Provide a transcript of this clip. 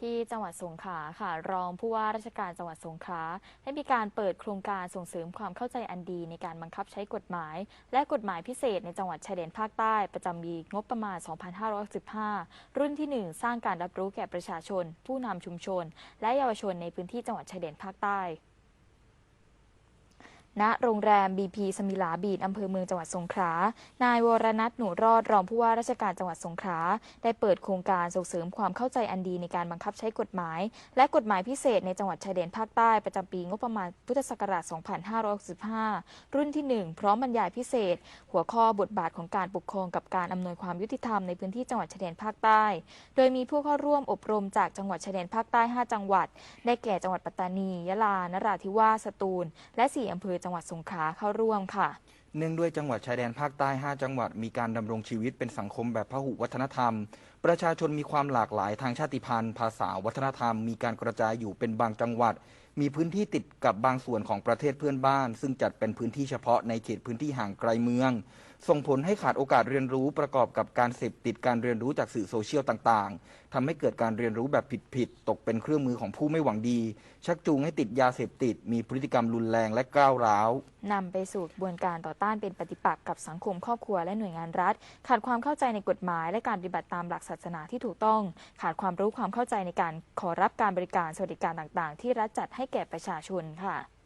ที่จังหวัดสงขลาค่ะ รองผู้ว่าราชการจังหวัดสงขลาได้มีการเปิดโครงการส่งเสริมความเข้าใจอันดีในการบังคับใช้กฎหมาย และกฎหมายพิเศษในจังหวัดชายแดนภาคใต้ประจำปีงบประมาณ 2515รุ่นที่ 1 สร้างการรับรู้แก่ประชาชน ผู้นำชุมชน และเยาวชนในพื้นที่จังหวัดชายแดนภาคใต้ ณโรงแรม BP สมิลาบีดอำเภอเมืองจังหวัดสงขลา นายวรนัทหนูรอดรองผู้ว่าราชการจังหวัดสงขลา ได้เปิดโครงการส่งเสริมความเข้าใจอันดีในการบังคับใช้กฎหมาย และกฎหมายพิเศษในจังหวัดชายแดนภาคใต้ประจำปีงบประมาณพุทธศักราช 2565 รุ่นที่ 1 พร้อมบรรยายพิเศษ หัวข้อบทบาทของการปกครองกับการอำนวยความยุติธรรมในพื้นที่จังหวัดชายแดนภาคใต้ โดยมีผู้เข้าร่วมอบรมจากจังหวัดชายแดนภาคใต้ 5 จังหวัด ได้แก่จังหวัดปัตตานี ยะลา นราธิวาส สตูล และ 4 อำเภอจังหวัดสงขลาเข้าร่วมค่ะ เนื่องด้วยจังหวัดชายแดนภาคใต้ 5 จังหวัดมีการดำรงชีวิตเป็นสังคมแบบพหุวัฒนธรรม ประชาชนมีความหลากหลายทางชาติพันธุ์ ภาษาวัฒนธรรม มีการกระจายอยู่เป็นบางจังหวัด มีพื้นที่ติดกับบางส่วนของประเทศเพื่อนบ้าน ซึ่งจัดเป็นพื้นที่เฉพาะในเขตพื้นที่ห่างไกลเมือง ส่งผลให้ขาดโอกาสเรียนรู้ประกอบกับการเสพติดการเรียนรู้จากสื่อโซเชียลต่างๆทำให้เกิดการเรียนรู้แบบผิดๆตกเป็นเครื่องมือของผู้ไม่หวังดี ชักจูงให้ติดยาเสพติด มีพฤติกรรมรุนแรงและก้าวร้าวนำไปสู่กระบวนการต่อต้านเป็นปฏิปักษ์กับสังคมครอบครัวและหน่วยงานรัฐ ขาดความเข้าใจในกฎหมาย และการปฏิบัติตามหลักศาสนาที่ถูกต้อง ขาดความรู้ความเข้าใจในการขอรับการบริการสวัสดิการต่างๆ ที่รัฐจัดให้แก่ประชาชนค่ะ